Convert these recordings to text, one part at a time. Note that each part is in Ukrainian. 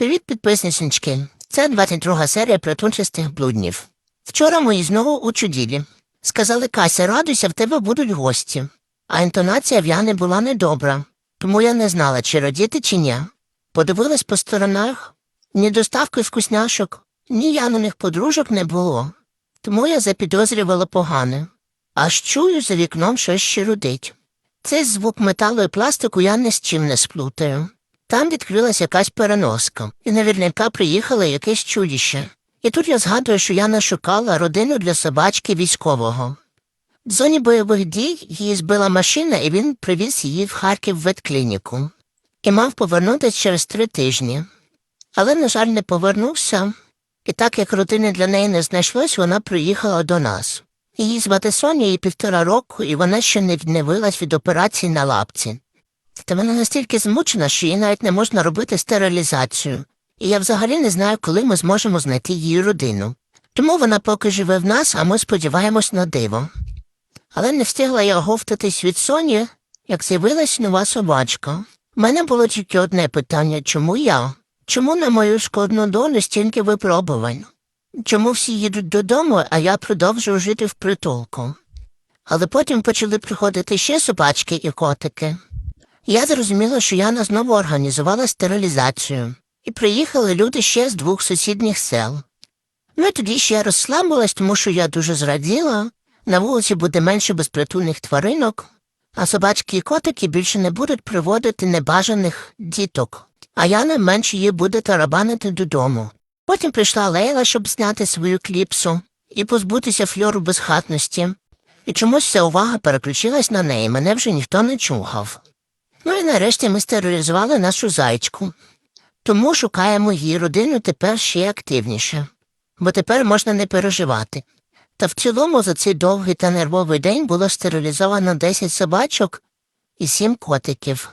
Привіт, підписнички. Це 22 серія притончистих блуднів. Вчора мої знову у чуділі. Сказали, Кася, радуйся, в тебе будуть гості. А інтонація в Яни була недобра, тому я не знала, чи радіти, чи ні. Подивилась по сторонах. Ні доставки вкусняшок, ні яниних подружок не було. Тому я запідозрювала погане. Аж чую за вікном щось щирудить. Цей звук металу і пластику я ні з чим не сплутаю. Там відкрилась якась переноска, і наверняка приїхало якесь чудіще. І тут я згадую, що я нашукала родину для собачки військового. В зоні бойових дій її збила машина, і він привіз її в Харків ветклініку. І мав повернутися через три тижні. Але, на жаль, не повернувся, і так як родини для неї не знайшлось, вона приїхала до нас. Її звати Соня, їй півтора року, і вона ще не відновилась від операції на лапці. Та вона настільки змучена, що їй навіть не можна робити стерилізацію, і я взагалі не знаю, коли ми зможемо знайти її родину. Тому вона поки живе в нас, а ми сподіваємось на диво. Але не встигла я оговтатись від Соні, як з'явилась нова собачка. У мене було тільки одне питання чому я? Чому на мою шкодну долю стільки випробувань? Чому всі їдуть додому, а я продовжую жити в притулку? Але потім почали приходити ще собачки і котики. Я зрозуміла, що Яна знову організувала стерилізацію, і приїхали люди ще з двох сусідніх сел. Ну і тоді ще я розслабилась, тому що я дуже зраділа. На вулиці буде менше безпритульних тваринок, а собачки і котики більше не будуть приводити небажаних діток, а Яна менше її буде тарабанити додому. Потім прийшла Лейла, щоб зняти свою кліпсу і позбутися фльору безхатності. І чомусь вся увага переключилась на неї, мене вже ніхто не чухав. Ну і нарешті ми стерилізували нашу зайчку. Тому шукаємо її родину тепер ще активніше, бо тепер можна не переживати. Та в цілому за цей довгий та нервовий день було стерилізовано 10 собачок і 7 котиків.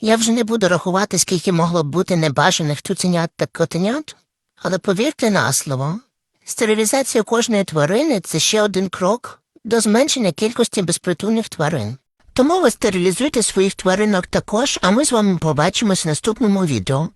Я вже не буду рахувати, скільки могло б бути небажаних цуценят та котенят, але повірте на слово, стерилізація кожної тварини це ще один крок до зменшення кількості безпритульних тварин. Тому ви стерилізуйте своїх тваринок також, а ми з вами побачимось в наступному відео.